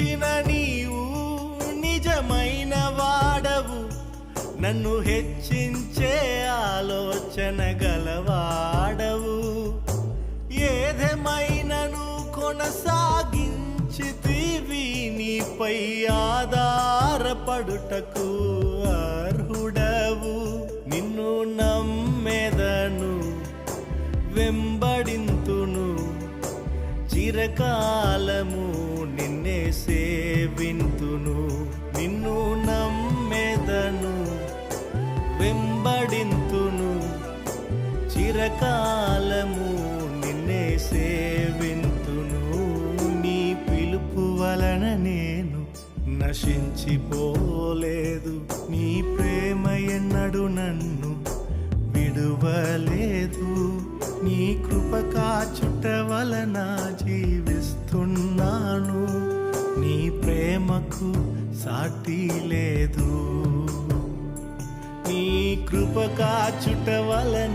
పిలిచిన నీవు నిజమైన వాడవు. నన్ను హెచ్చించే ఆలోచన గలవాడవు. ఏదేమైనను కొనసాగించితివి నీపై ఆధారపడుటకు అర్హుడవు. నిన్ను నమ్మెదను వెంబడింతును. చిరకాలము నిన్ను వింతును నిన్ను నమ్మెదను వెంబడింతును. చిరకాలము నిన్నే సేవింతును నీ పిలుపు వలన నేను నశించిపోలేదు. నీ ప్రేమ ఎన్నడు నన్ను విడువలేదు. నీ కృప కాచుట వలన జీవ ప్రేమకు సాటి లేదు. నీ కృప కాచుట వలన